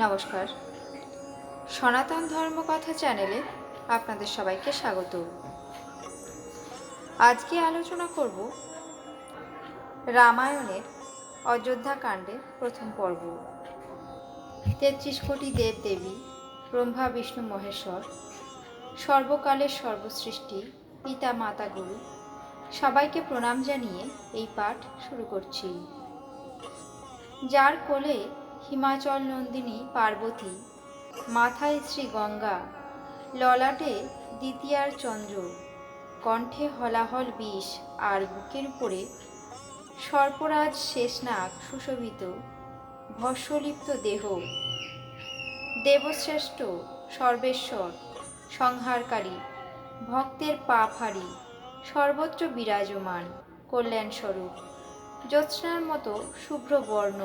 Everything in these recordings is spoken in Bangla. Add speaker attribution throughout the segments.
Speaker 1: নমস্কার। সনাতন ধর্মকথা চ্যানেলে আপনাদের সবাইকে স্বাগত। আজকে আলোচনা করব রামায়ণের অযোধ্যা কাণ্ডের প্রথম পর্ব। তেত্রিশ কোটি দেব দেবী, ব্রহ্মা, বিষ্ণু, মহেশ্বর, সর্বকালের সর্বসৃষ্টি, পিতা, মাতা, গুরু, সবাইকে প্রণাম জানিয়ে এই পাঠ শুরু করছি। যার কোলে হিমাচল নন্দিনী পার্বতী, মাথায় শ্রী গঙ্গা, ললাটে দ্বিতীয়ার চন্দ্র, কণ্ঠে হলাহল বিষ আর বুকের উপরে সর্পরাজ শেষনাগ সুশোভিত ভস্যলিপ্ত দেহ, দেবশ্রেষ্ঠ সর্বেশ্বর, সংহারকারী, ভক্তের পাপ হারি সর্বত্র বিরাজমান, কল্যাণস্বরূপ, জ্যোৎস্নার মতো শুভ্র বর্ণ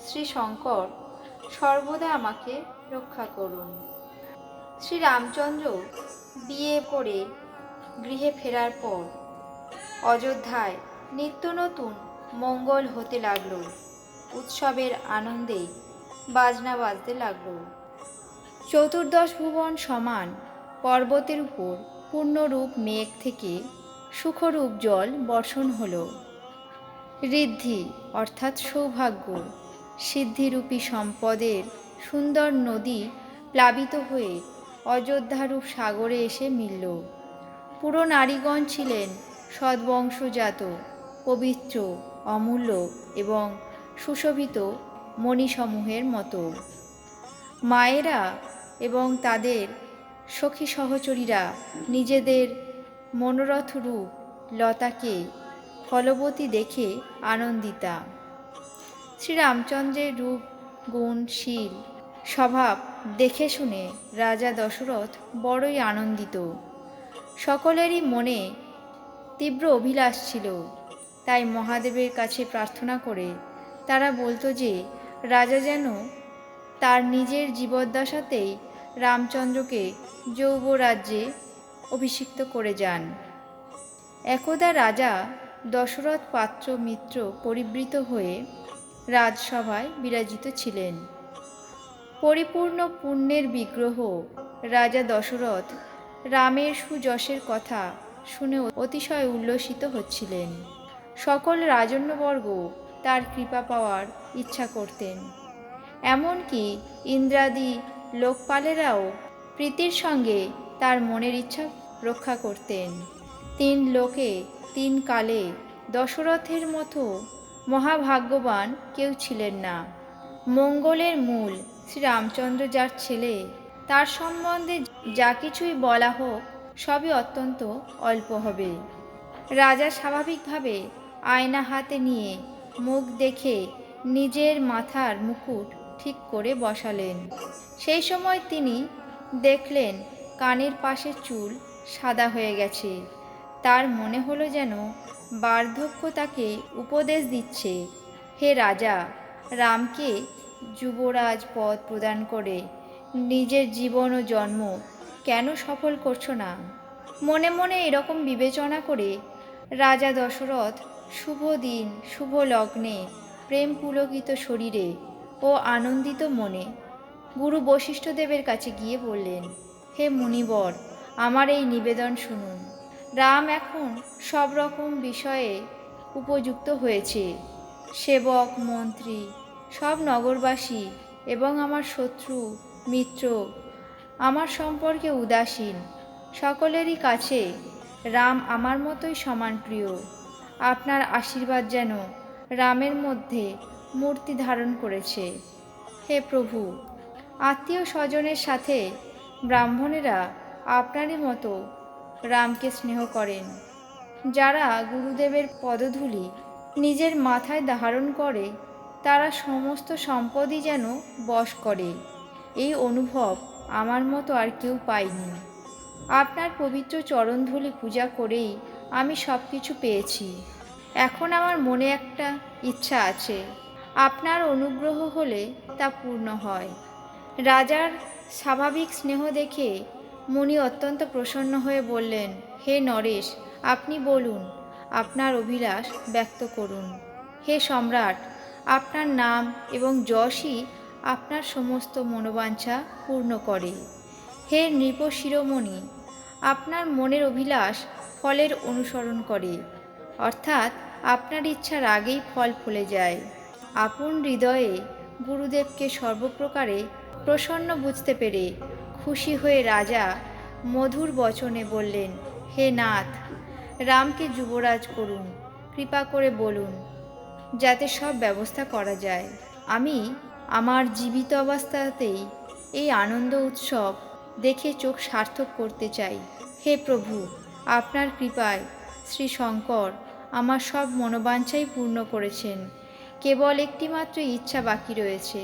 Speaker 1: শ্রী শঙ্কর সর্বদা আমাকে রক্ষা করুন। শ্রী রামচন্দ্র বিয়ে করে গৃহে ফেরার পর অযোধ্যায় নিত্য নতুন মঙ্গল হতে লাগল। উৎসবের আনন্দে বাজনা বাজতে লাগল। চতুর্দশ ভুবন সমান পর্বতের উপর পূর্ণরূপ মেঘ থেকে সুখরূপ জল বর্ষণ হলো। ঋদ্ধি অর্থাৎ সৌভাগ্য। সিদ্ধিরূপী সম্পদের সুন্দর নদী প্লাবিত হয়ে অযোধ্যারূপ সাগরে এসে মিলল। পুরো নারীগণ ছিলেন সদ্বংশজাত, পবিত্র, অমূল্য এবং সুশোভিত মণিসমূহের মতো। মায়েরা এবং তাদের সখী সহচরীরা নিজেদের মনোরথ রূপ লতাকে ফলবতী দেখে আনন্দিতা। শ্রীরামচন্দ্রের রূপ, গুণ, শীল, স্বভাব দেখে শুনে রাজা দশরথ বড়ই আনন্দিত। সকলেরই মনে তীব্র অভিলাষ ছিল। তাই মহাদেবের কাছে প্রার্থনা করে তারা বলতো যে, রাজা যেন তার নিজের জীবদ্দশাতেই রামচন্দ্রকে যৌবরাজ্যে অভিষিক্ত করে যান। একদা রাজা দশরথ পাত্র মিত্র পরিবৃত হয়ে রাজসভায় বিরাজিত ছিলেন। পরিপূর্ণ পুণ্যের বিগ্রহ রাজা দশরথ রামের সুযশের কথা শুনে অতিশয় উল্লসিত হচ্ছিলেন। সকল রাজন্যবর্গ তার কৃপা পাওয়ার ইচ্ছা করতেন। এমনকি ইন্দ্রাদি লোকপালেরাও প্রীতির সঙ্গে তার মনের ইচ্ছা রক্ষা করতেন। তিন লোকে তিন কালে দশরথের মতো মহাভাগ্যবান কেউ ছিলেন না। মঙ্গলের মূল শ্রীরামচন্দ্র যার ছেলে, তার সম্বন্ধে যা কিছুই বলা হোক, সবই অত্যন্ত অল্প হবে। রাজা স্বাভাবিকভাবে আয়না হাতে নিয়ে মুখ দেখে নিজের মাথার মুকুট ঠিক করে বসালেন। সেই সময় তিনি দেখলেন কানের পাশে চুল সাদা হয়ে গেছে। তার মনে হলো যেন বার্ধক্য তাকে উপদেশ দিচ্ছে। হে রাজা, রামকে যুবরাজ পদ প্রদান করে নিজের জীবন ও জন্ম কেন সফল করছ না? মনে মনে এরকম বিবেচনা করে রাজা দশরথ শুভ দিন, শুভ লগ্নে প্রেম পুলকিত শরীরে ও আনন্দিত মনে গুরু বশিষ্ঠদেবের কাছে গিয়ে বললেন, হে মুনিবর, আমার এই নিবেদন শুনুন। রাম এখন সব রকম বিষয়ে উপযুক্ত হয়েছে। সেবক, মন্ত্রী, সব নগরবাসী এবং আমার শত্রু, মিত্র, আমার সম্পর্কে উদাসীন, সকলেরই কাছে রাম আমার মতোই সমান প্রিয়। আপনার আশীর্বাদ যেন রামের মধ্যে মূর্তি ধারণ করেছে। হে প্রভু, আত্মীয় স্বজনের সাথে ব্রাহ্মণেরা আপনারই মতো রামকে স্নেহ করেন। যারা গুরুদেবের পদধূলি নিজের মাথায় ধারণ করে, তারা সমস্ত সম্পদই যেন বশ করে। এই অনুভব আমার মতো আর কেউ পায়নি। আপনার পবিত্র চরণধূলি পূজা করেই আমি সব কিছু পেয়েছি। এখন আমার মনে একটা ইচ্ছা আছে। আপনার অনুগ্রহ হলে তা পূর্ণ হয়। রাজার স্বাভাবিক স্নেহ দেখে মুনি অত্যন্ত প্রসন্ন হয়ে বললেন, হে নরেশ, আপনি বলুন, আপনার অভিলাষ ব্যক্ত করুন। হে সম্রাট, আপনার নাম এবং যশই আপনার সমস্ত মনোবাঞ্ছা পূর্ণ করে। হে নৃপ শিরোমণি, আপনার মনের অভিলাষ ফলের অনুসরণ করে। অর্থাৎ আপনার ইচ্ছার আগেই ফল ফলে যায়। আপন হৃদয়ে গুরুদেবকে সর্বপ্রকারে প্রসন্ন বুঝতে পেরে খুশি হয়ে রাজা মধুর বচনে বললেন, হে নাথ, রামকে যুবরাজ করুন, কৃপা করে বলুন, যাতে সব ব্যবস্থা করা যায়। আমি আমার জীবিত অবস্থাতেই এই আনন্দ উৎসব দেখে চোখ সার্থক করতে চাই। হে প্রভু, আপনার কৃপায় শ্রী শঙ্কর আমার সব মনোবাঞ্ছাই পূর্ণ করেছেন। কেবল একটিমাত্র ইচ্ছা বাকি রয়েছে।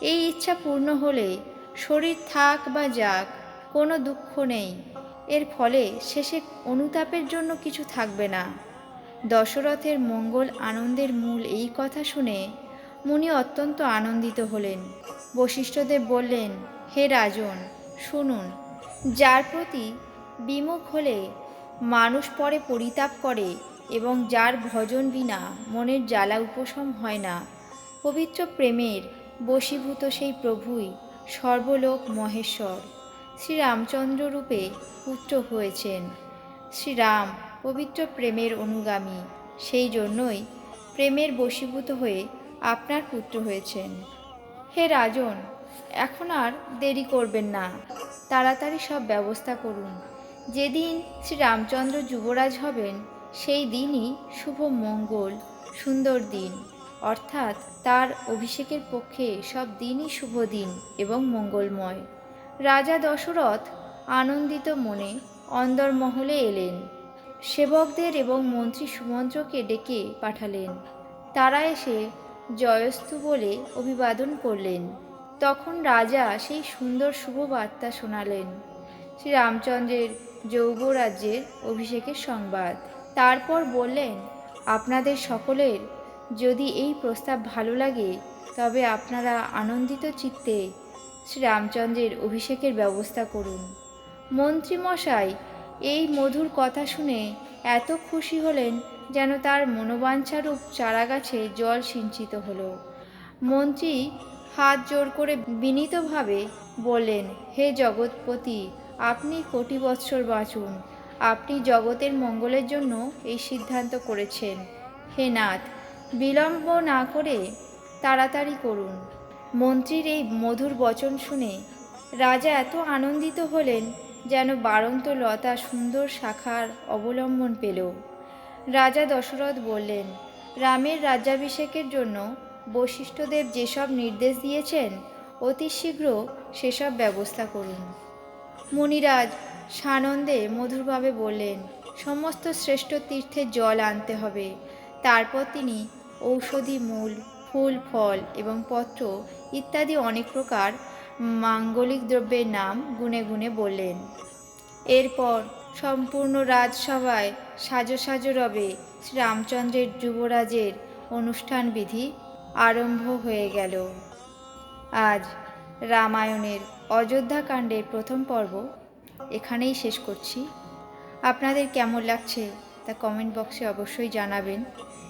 Speaker 1: এই ইচ্ছা পূর্ণ হলে শরীর থাক বা যাক, কোনো দুঃখ নেই। এর ফলে শেষে অনুতাপের জন্য কিছু থাকবে না। দশরথের মঙ্গল আনন্দের মূল এই কথা শুনে মুনি অত্যন্ত আনন্দিত হলেন। বশিষ্ঠদেব বললেন, হে রাজন, শুনুন। যার প্রতি বিমুখ হলে মানুষ পরে পরিতাপ করে এবং যার ভজন বিনা মনের জ্বালা উপশম হয় না। পবিত্র প্রেমের বশীভূত সেই প্রভুই সর্বলোক মহেশ্বর। শ্রীরামচন্দ্র রূপে পুত্র হয়েছেন। শ্রীরাম পবিত্র প্রেমের অনুগামী, সেই জন্যই প্রেমের বশীভূত হয়ে আপনার পুত্র হয়েছেন। হে রাজন, এখন আর দেরি করবেন না। তাড়াতাড়ি সব ব্যবস্থা করুন। যেদিন শ্রীরামচন্দ্র যুবরাজ হবেন, সেই দিনই শুভ মঙ্গল, সুন্দর দিন। অর্থাৎ তার অভিষেকের পক্ষে সব দিনই শুভ দিন এবং মঙ্গলময়। রাজা দশরথ আনন্দিত মনে অন্দরমহলে এলেন। সেবকদের এবং মন্ত্রী সুমন্ত্রকে ডেকে পাঠালেন। তারা এসে জয়স্তু বলে অভিবাদন করলেন। তখন রাজা সেই সুন্দর শুভ বার্তা শোনালেন। শ্রী রামচন্দ্রের যৌবরাজ্যের অভিষেকের সংবাদ। তারপর বললেন, আপনাদের সকলের যদি এই প্রস্তাব ভালো লাগে, তবে আপনারা আনন্দিত চিত্তে শ্রী রামচন্দ্রের অভিষেকের ব্যবস্থা করুন। মন্ত্রীমশাই, এই মধুর কথা শুনে এত খুশি হলেন যেন তার মনোবাঞ্ছারূপ চারাগাছে জল সিঞ্চিত হলো। মন্ত্রী হাত জোর করে বিনীতভাবে বললেন, হে জগৎপতি, আপনি কোটি বৎসর বাঁচুন। আপনি জগতের মঙ্গলের জন্য এই সিদ্ধান্ত করেছেন। হে নাথ বিলম্ব না করে তাড়াতাড়ি করুন। মন্ত্রীর এই মধুর বচন শুনে রাজা এত আনন্দিত হলেন যেন বারন্ত লতা সুন্দর শাখার অবলম্বন পেল। রাজা দশরথ বললেন, রামের রাজ্যাভিষেকের জন্য বশিষ্ঠদেব যেসব নির্দেশ দিয়েছেন, অতি শীঘ্র সেসব ব্যবস্থা করুন। মুনিরাজ সানন্দে মধুরভাবে বললেন, সমস্ত শ্রেষ্ঠ তীর্থে জল আনতে হবে। তারপর তিনি ঔষধি মূল, ফুল, ফল এবং পত্র ইত্যাদি অনেক প্রকার মাঙ্গলিক দ্রব্যের নাম গুনে গুনে বললেন। এরপর সম্পূর্ণ রাজসভায় সাজো সাজো রবে শ্রীরামচন্দ্রের যুবরাজের অনুষ্ঠান বিধি আরম্ভ হয়ে গেল। আজ রামায়ণের অযোধ্যাকাণ্ডের প্রথম পর্ব এখানেই শেষ করছি। আপনাদের কেমন লাগছে তা কমেন্ট বক্সে অবশ্যই জানাবেন।